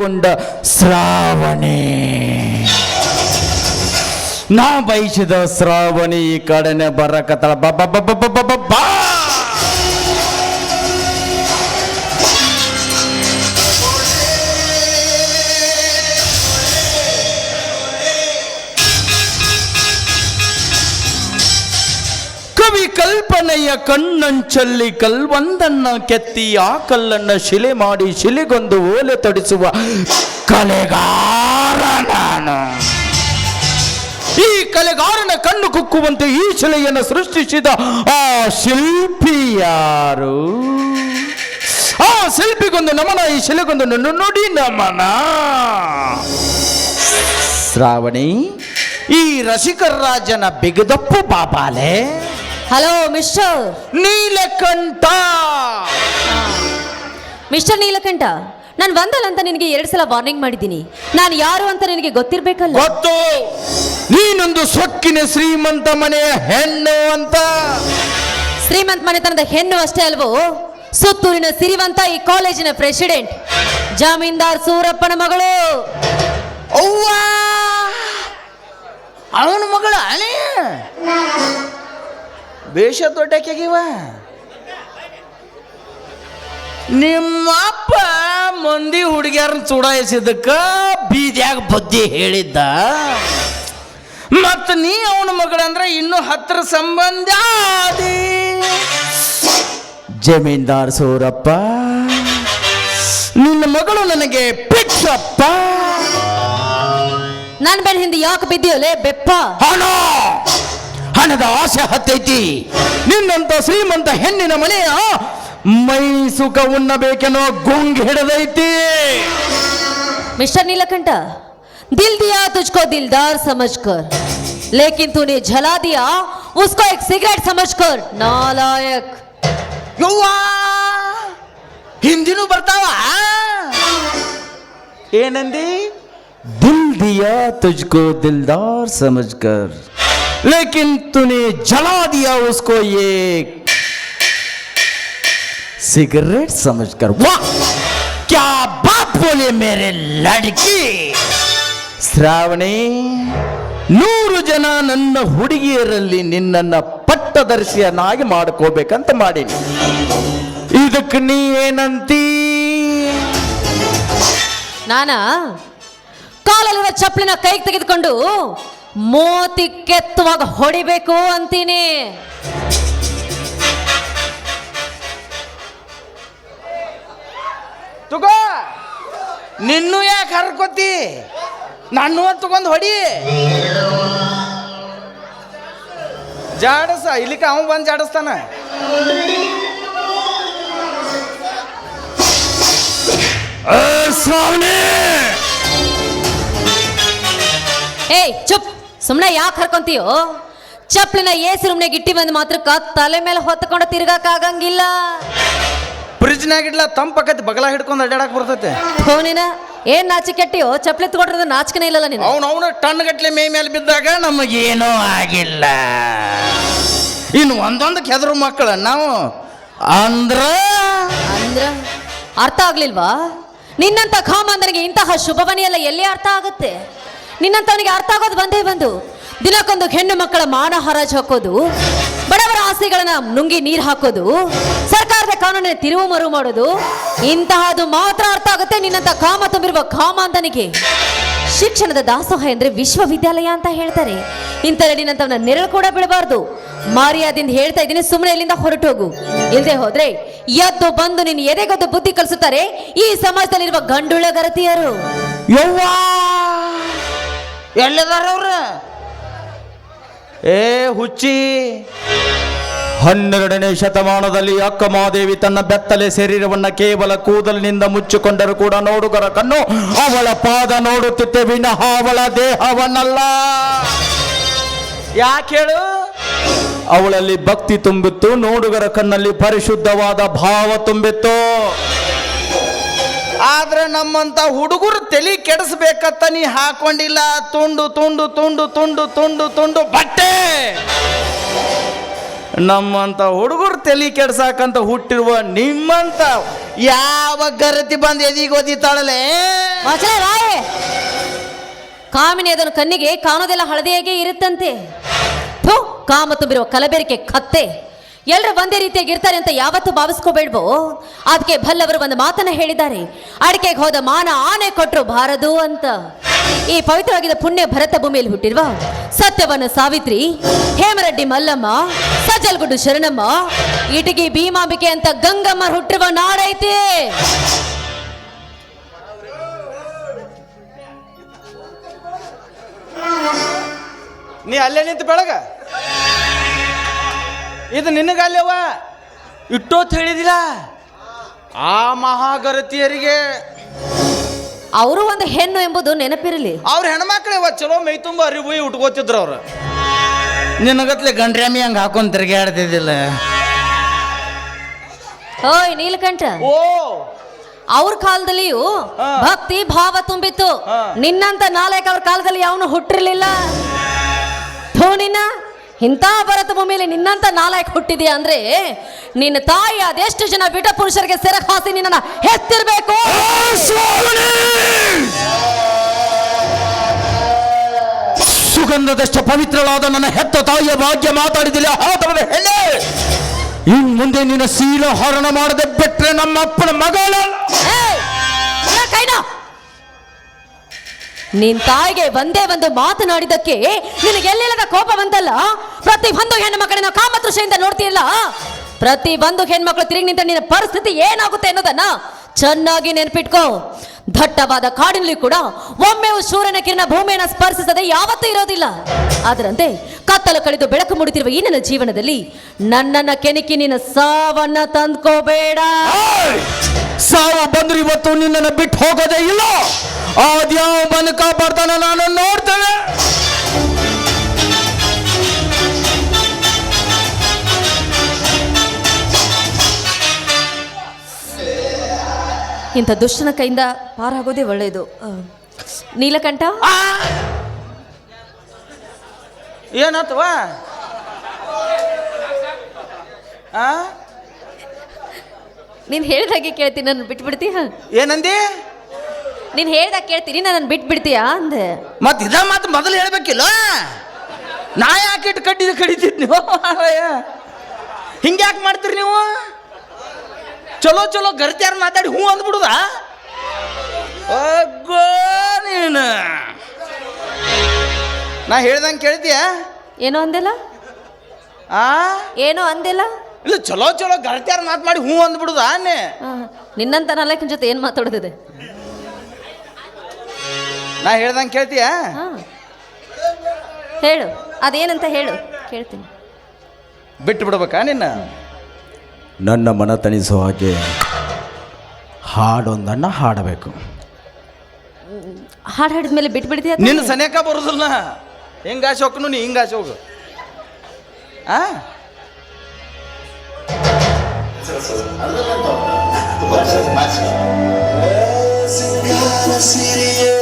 ಕೊಂಡ ಶ್ರಾವಣಿ. ನಾ ಬಯಸಿದ ಶ್ರಾವಣಿ ಈ ಕಡೆನೆ ಬರಕತ್ತಳ. ಬಾ ಬಾ ಬಾ ಬಾ ಬಾ ಬಾ. ಕಲ್ಪನೆಯ ಕಣ್ಣಂಚಲ್ಲಿ ಕಲ್ವೊಂದನ್ನ ಕೆತ್ತಿ ಆ ಕಲ್ಲನ್ನ ಶಿಲೆ ಮಾಡಿ ಶಿಲೆಗೊಂದು ಓಲೆ ತಡಿಸುವ ಕಲೆಗಾರ ನಾನು. ಈ ಕಲೆಗಾರನ ಕಣ್ಣು ಕುಕ್ಕುವಂತೆ ಈ ಶಿಲೆಯನ್ನು ಸೃಷ್ಟಿಸಿದ ಆ ಶಿಲ್ಪಿ ಯಾರು? ಆ ಶಿಲ್ಪಿಗೊಂದು ನಮನ, ಈ ಶಿಲೆಗೊಂದು ನುಡಿ ನಮನ. ಶ್ರಾವಣಿ, ಈ ರಸಿಕರಾಜನ ಬಿಗದಪ್ಪು ಬಾಬಾಲೆ. Hello mister Neelakantha. Mister Neelakantha ನಾನು ವಂದಲ್ ಅಂತ ನಿನಗೆ ಎರಡು ಸಲ ವಾರ್ನಿಂಗ್ ಮಾಡಿದ್ದೀನಿ. ನಾನು ಯಾರು ಅಂತ ನಿನಗೆ ಗೊತ್ತಿರ್ಬೇಕಲ್ಲ? ಗೊತ್ತು. ನೀನೊಂದು ಸೊಕ್ಕಿನ ಶ್ರೀಮಂತ ಮನೆಯ ಹೆಣ್ಣು ಅಂತ. ಶ್ರೀಮಂತ ಮನೆತನದ ಹೆಣ್ಣು ಅಷ್ಟೇ ಅಲ್ವೋ? ಸುತ್ತೂರಿನ ಸಿರಿವಂತ ಈ ಕಾಲೇಜಿನ ಪ್ರೆಸಿಡೆಂಟ್ ಜಮೀನ್ದಾರ್ ಸೂರಪ್ಪನ ಮಗಳು. ಅವ್ವ. ಅವನ ಮಗಳು ಅಣೆ ಬೇಷ ಕೆಗಿವ ನಿಮ್ಮಪ್ಪ ಮಂದಿ ಹುಡುಗಿಯರನ್ನ ಚೂಡಾಯಿಸಿದಕ್ಕೆ ಬೀದ್ಯಾಗ ಬುದ್ಧಿ ಹೇಳಿದ್ದ. ಮತ್ತು ನೀ ಅವನ ಮಗಳಂದ್ರೆ ಇನ್ನೂ ಹತ್ರ ಸಂಬಂಧ ಆದಿ. ಜಮೀನ್ದಾರ್ ಸೂರಪ್ಪ ನಿನ್ನ ಮಗಳು ನನಗೆ ಪಿಕ್ಸಪ್ಪ ನನ್ನ ಮೇಲೆ ಹಿಂದೆ ಯಾಕೆ ಬಿದ್ದಿಯಲ್ಲೇ ಬೆಪ್ಪ? ಹಣ! ಹಣದ ಆಸೆ ಹತ್ತೈತಿ ನಿನ್ನಂತ ಶ್ರೀಮಂತ ಹೆಣ್ಣಿನ ಮನೆಯ ಮೈ ಸುಖ ಉಣ್ಣಬೇಕೆನ್ನೋ ಗುಂಗ್ ಹಿಡದೈತಿ मिस्टर नीलकंठ दिल दिया तुझको दिलदार समझकर लेकिन तूने जला दिया उसको एक सिगरेट समझकर नालायक ಯವ್ವ ಹಿಂದಿನೂ ಬರ್ತಾವ ಏನಂದಿ ದಿಲ್ ದಿಯಾ ತುಜ್ಕೋ ದಿಲ್ದಾರ್ ಸಮಜ್ಕರ್ ಲೇಕಿನ್ ತೂನೆ ಜಲಾ ದಿಯಾ ಉಸ್ಕೋ ಏಕ್ सिगरेट समझकर वाह क्या बात बोले मेरे लड़की ಶ್ರಾವಣಿ ನೂರು ಜನ ನನ್ನ ಹುಡುಗಿಯರಲ್ಲಿ ನಿನ್ನನ್ನ ಪಟ್ಟದರ್ಶಿಯನ್ನಾಗಿ ಮಾಡ್ಕೋಬೇಕಂತ ಮಾಡೀನಿ ಇದಕ್ಕೆ ನೀ ಏನಂತೀ ನಾನಾ ಕಾಲಲ್ಲಿರೋ ಚಪ್ಪಲಿನ ಕೈಗೆ ತೆಗೆದುಕೊಂಡು ಮೋತಿ ಕೆತ್ತುವಾಗ ಹೊಡಿಬೇಕು ಅಂತೀನಿ. ತುಗೋ ನಿನ್ನೂ ಯಾಕೆ ಹರ್ಕೋತಿ? ನಾನು ತಗೊಂಡು ಹೊಡಿ. ಜಾಡಸ ಇಲ್ಲಿಕ ಅವ ಬಂದು ಜಾಡಿಸ್ತಾನ. ಸ್ವಾಮಿ! ಏಯ್ ಚುಪ್. ಸುಮ್ಮನೆ ಯಾಕೆ ಹರ್ಕೊಂತೀಯೋ? ಚಪ್ಪಲಿನ ಏಸಿ ರೂಮ್ನಾಗ ಇಟ್ಟಿ ಬಂದ ಮಾತ್ರಕ್ಕ ತಲೆ ಮೇಲೆ ಹೊತ್ಕೊಂಡು ತಿರ್ಗಾಕ ಆಗಂಗಿಲ್ಲ. ಫ್ರಿಜ್ನಾಗ ಇಡ್ಲ ತಂಪಕತಿ ಬಗಲ ಹಿಡ್ಕೊಂಡು ಅಡ್ಡಾಡಕ್ ಬರ್ತೈತೆ. ಫೋನಿನ ಏನ್ ನಾಚಿ ಕೆಟ್ಟಿಯೋ? ಚಪ್ಪಲಿ ತಗೊಂಡ್ರದ ನಾಚಿಕೆನೇ ಇಲ್ಲಲ್ಲ ನೀನು. ಅವನು ಅವನು ಟನ್ ಗಟ್ಲೆ ಮೇ ಮೇಲೆ ಬಿದ್ದಾಗ ನಮಗೇನೂ ಆಗಿಲ್ಲ. ಇನ್ನು ಒಂದೊಂದು ಕೆದರು ಮಕ್ಕಳು ನಾವು ಅಂದ್ರ? ಅಂದ್ರ? ಅರ್ಥ ಆಗ್ಲಿಲ್ವಾ? ನಿನ್ನಂತ ಖಾಮಂದನಿಗೆ ಇಂತಹ ಶುಭವನಿಯೆಲ್ಲ ಎಲ್ಲಿ ಅರ್ಥ ಆಗುತ್ತೆ? ನಿನ್ನಂತವನಿಗೆ ಅರ್ಥ ಆಗೋದು ಬಂದೇ ಬಂದು. ದಿನಕ್ಕೊಂದು ಹೆಣ್ಣು ಮಕ್ಕಳ ಮಾನ ಹರಾಜು ಹಾಕೋದು, ಬಡವರ ಆಸೆಗಳನ್ನ ನುಂಗಿ ನೀರು ಹಾಕೋದು, ಸರ್ಕಾರದ ಕಾನೂನಿನ ತಿರುವು ಮರು ಮಾಡೋದು ಇಂತಹದು ಮಾತ್ರ ಅರ್ಥ ಆಗುತ್ತೆ ನಿನ್ನಂತ ಕಾಮ ತುಂಬಿರುವ ಕಾಮಾಂಧನಿಗೆ ಶಿಕ್ಷಣದ ದಾಸೋಹ ಎಂದ್ರೆ ವಿಶ್ವವಿದ್ಯಾಲಯ ಅಂತ ಹೇಳ್ತಾರೆ. ನಿನ್ನಂತವನ ನೆರಳು ಕೂಡ ಬಿಡಬಾರ್ದು ಮಾರಿಯಾದಿಂದ ಹೇಳ್ತಾ ಇದ್ದೀನಿ ಸುಮ್ಮನೆ ಇಲ್ಲಿಂದ ಹೊರಟೋಗು ಇಲ್ಲದೆ ಹೋದ್ರೆ ಎದ್ದು ಬಂದು ನಿನ್ನ ಎದೆಗೊದ್ದು ಬುದ್ಧಿ ಕಲಿಸುತ್ತಾರೆ ಈ ಸಮಾಜದಲ್ಲಿರುವ ಗಂಡುಳ ಗರತಿಯರು. ಯವ್ವ! ಎಲ್ಲಿದಾರ ಅವ್ರ? ಏ ಹುಚ್ಚಿ ಹನ್ನೆರಡನೇ ಶತಮಾನದಲ್ಲಿ ಅಕ್ಕಮಹಾದೇವಿ ತನ್ನ ಬೆತ್ತಲೆ ಶರೀರವನ್ನು ಕೇವಲ ಕೂದಲಿನಿಂದ ಮುಚ್ಚಿಕೊಂಡರೂ ಕೂಡ ನೋಡುಗರ ಕಣ್ಣು ಅವಳ ಪಾದ ನೋಡುತ್ತಿತ್ತೆ ವಿನಃ ಅವಳ ದೇಹವನ್ನಲ್ಲ. ಯಾಕೆ ಹೇಳು? ಅವಳಲ್ಲಿ ಭಕ್ತಿ ತುಂಬಿತ್ತು ನೋಡುಗರ ಕಣ್ಣಲ್ಲಿ ಪರಿಶುದ್ಧವಾದ ಭಾವ ತುಂಬಿತ್ತು. ಆದ್ರೆ ನಮ್ಮಂತ ಹುಡುಗರು ತಲೆ ಕೆಡಿಸ್ಬೇಕತ್ತ ನೀ ಹಾಕೊಂಡಿಲ್ಲ. ತುಂಡು ತುಂಡು ತುಂಡು ತುಂಡು ತುಂಡು ತುಂಡು, ಬಟ್ಟೆ! ನಮ್ಮಂತ ಹುಡುಗರು ತಲೆ ಕೆಡ್ಸಾಕಂತ ಹುಟ್ಟಿರುವ ನಿಮ್ಮಂತ ಯಾವ ಗರತಿ ಬಂದು ಎದಿಗೆ ಓದಿತಾಳಲೆ? ಕಾಮಿನಿ ಅದನ್ನು ಕಣ್ಣಿಗೆ ಕಾಣೋದೆಲ್ಲ ಹಳದಿಯಾಗೆ ಇರುತ್ತಂತೆ. ಕಾಮ ತುಂಬಿರುವ ಕಲಬೆರಕೆ ಕತ್ತೆ. ಎಲ್ಲರೂ ಒಂದೇ ರೀತಿಯಾಗಿ ಇರ್ತಾರೆ ಅಂತ ಯಾವತ್ತೂ ಭಾವಿಸ್ಕೋಬೇಡ್ವೋ? ಅದಕ್ಕೆ ಭಲ್ಲವರು ಒಂದು ಮಾತನ್ನ ಹೇಳಿದ್ದಾರೆ. ಅಡಿಕೆಗೆ ಹೋದ ಮಾನ ಆನೆ ಕೊಟ್ಟರು ಬಾರದು ಅಂತ. ಈ ಪವಿತ್ರವಾಗಿದ್ದ ಪುಣ್ಯ ಭರತ ಭೂಮಿಯಲ್ಲಿ ಹುಟ್ಟಿರುವ ಸತ್ಯವನ ಸಾವಿತ್ರಿ, ಹೇಮರೆಡ್ಡಿ ಮಲ್ಲಮ್ಮ, ಸಜ್ಜಲ್ಗುಡ್ಡು ಶರಣಮ್ಮ, ಇಟಗಿ ಭೀಮಾಂಬಿಕೆ ಅಂತ ಗಂಗಮ್ಮ ಹುಟ್ಟಿರುವ ನಾಡೈತಿ. ನೀ ಅಲ್ಲೇ ನಿಂತು ಬೆಳಗ? ಇದು ನಿನಗಲ್ಲವ ಇಟ್ಟೋತ್ ಹೇಳಿದಿಲ್ಲ? ಆ ಮಹಾಗರತಿಯರಿಗೆ ಅವರು ಒಂದು ಹೆಣ್ಣು ಎಂಬುದು ನೆನಪಿರಲಿ. ಅವ್ರ ಹೆಣ್ಮಕ್ಳು ಇವ ಚಲೋ ಮೈ ತುಂಬ ಅರಿವು ಉಟ್ಕೋತಿದ್ರು ಅವ್ರು. ನಿನಗತ್ಲೆ ಗಂಡ್ರಾಮಿ ಹಂಗೆ ಹಾಕೊಂಡ್ ತಿರ್ಗಾಡ್ತಿದ್ದಿಲ್ಲ ಓಯ್ ನೀಲಕಂಠ. ಓ! ಅವ್ರ ಕಾಲದಲ್ಲಿಯೂ ಭಕ್ತಿ ಭಾವ ತುಂಬಿತ್ತು. ನಿನ್ನಂತ ನಾಲ್ಕು ಅವ್ರ ಕಾಲದಲ್ಲಿ ಅವನು ಹುಟ್ಟಿರ್ಲಿಲ್ಲ. ಥೂ ನಿನ್ನ ಇಂಥ ಭರತ ಭೂಮಿಯಲ್ಲಿ ನಿನ್ನಂತ ನಾಲಾಯಕ್ ಹುಟ್ಟಿದೆಯಾ ಅಂದ್ರೆ ನಿನ್ನ ತಾಯಿ ಅದೆಷ್ಟು ಜನ ಬಿಟ ಪುರುಷರಿಗೆ ಸೆರೆ ಹಾಸಿ ನಿನ್ನ ಹೆತ್ತಿರ್ಬೇಕು? ಸುಗಂಧದಷ್ಟು ಪವಿತ್ರಳಾದ ನನ್ನ ಹೆತ್ತ ತಾಯಿಯ ಭಾಗ್ಯ ಮಾತಾಡಿದಿಲ್ಲ ಹೆಣ್ಣೆ! ಇನ್ ಮುಂದೆ ನಿನ್ನ ಸೀಲ ಹರಣ ಮಾಡದೆ ಬಿಟ್ರೆ ನಮ್ಮ ಅಪ್ಪನ ಮಗಳ! ನಿನ್ ತಾಯಿಗೆ ಒಂದೇ ಒಂದು ಮಾತನಾಡಿದಕ್ಕೆ ನಿನಗೆ ಎಲ್ಲಿಲ್ಲದ ಕೋಪ ಬಂತಲ್ಲ? ಪ್ರತಿ ಒಂದು ಹೆಣ್ಣು ಮಕ್ಕಳನ್ನ ಕಾಮತೃಷೆಯಿಂದ ನೋಡ್ತೀರಲ್ಲ ಪ್ರತಿ ಒಂದು ಹೆಣ್ಮಕ್ಳು ತಿರುಗಿ ನಿಂತ ನಿನ್ನ ಪರಿಸ್ಥಿತಿ ಏನಾಗುತ್ತೆ ಅನ್ನೋದನ್ನ ಚೆನ್ನಾಗಿ ನೆನ್ಪಿಟ್ಕೋ. ದಟ್ಟವಾದ ಕಾಡಿನಲ್ಲಿ ಕೂಡ ಒಮ್ಮೆ ಸೂರ್ಯನ ಕಿರಣ ಭೂಮಿಯನ್ನು ಸ್ಪರ್ಶಿಸದೆ ಯಾವತ್ತೂ ಇರೋದಿಲ್ಲ. ಅದರಂತೆ ಕತ್ತಲು ಕಳೆದು ಬೆಳಕು ಮೂಡುತ್ತಿರುವ ಈ ನನ್ನ ಜೀವನದಲ್ಲಿ ನನ್ನನ್ನ ಕೆನಕಿ ನಿನ್ನ ಸಾವನ್ನ ತಂದ್ಕೋಬೇಡ. ಸಾವು ಬಂದ್ರು ಇವತ್ತು ನಿನ್ನನ್ನು ಬಿಟ್ಟು ಹೋಗೋದೇ ಇಲ್ಲ. ಅದ್ಯಾವ ಬಂದು ಕಾಪಾಡ್ತಾನ, ನಾನು ನೋಡ್ತೇನೆ. ಇಂಥ ದುಷ್ಟನ ಕೈಯಿಂದ ಪಾರಾಗೋದೇ ಒಳ್ಳೆಯದು. ನೀಲಕಂಠ? ಏನಾತವ ನೀನ್ ಹೇಳ್ದಾಗೆ ಕೇಳ್ತೀನಿ ನನ್ನ ಬಿಟ್ಬಿಡ್ತೀಯ? ಏನಂದಿ? ನೀನು ಹೇಳ್ದಾಗ ಕೇಳ್ತೀನಿ ನನ್ನ ಬಿಟ್ಬಿಡ್ತೀಯಾ ಅಂದೆ. ಮತ್ ಇದ ಮಾತು ಮೊದಲು ಹೇಳ್ಬೇಕಿಲ್ಲ? ನಾ ಯಾಕೆ ಇಟ್ಟು ಕಟ್ಟಿದ ಕಡಿತಿದ್ ನೀವು ಹಿಂಗೆ ಹಿಂಗ್ಯಾಕೆ ಮಾಡ್ತೀರಿ ನೀವು? ಚಲೋ ಚಲೋ ಗರ್ತ್ಯಾರ ಮಾತಾಡಿ ಹ್ಞೂ ಅಂದ್ಬಿಡುದ? ಅಗ್ಗೋ ನೀನು. ನಾ ಹೇಳ್ದಂಗೆ ಕೇಳ್ತೀಯ? ಏನೋ ಅಂದಿಲ್ಲ? ಆ? ಏನೋ ಅಂದಿಲ್ಲ? ಇಲ್ಲ ಚಲೋ ಚಲೋ ಗರ್ತ್ಯಾರ ಮಾತು ಮಾಡಿ ಹ್ಞೂ ಅಂದ್ಬಿಡುದ ಅನ್ನೆ. ನಿನ್ನಂತ ನಾಲ್ಕಿನ ಜೊತೆ ಏನು ಮಾತಾಡೋದಿದೆ? ನಾ ಹೇಳ್ದಂಗೆ ಕೇಳ್ತೀಯ? ಹೇಳು ಅದೇನಂತ ಹೇಳು ಕೇಳ್ತೀನಿ. ಬಿಟ್ಟು ಬಿಡ್ಬೇಕಾ ನಿನ್ನ? ನನ್ನ ಮನ ತಣಿಸೋ ಹಾಗೆ ಹಾಡೊಂದನ್ನ ಹಾಡಬೇಕು. ಹಾಡು ಹಾಡಿದ್ಮೇಲೆ ಬಿಟ್ಬಿಡ್ತೀಯ ನಿನ್ನ ಸನೇಕ ಬರುದಿಲ್ಲ. ಹಿಂಗಾಸೆ ಹೋಗ್ನು ನೀ ಹಿಂಗಾಸೆ ಹೋಗು. ಆ? ಸಿರಿಯ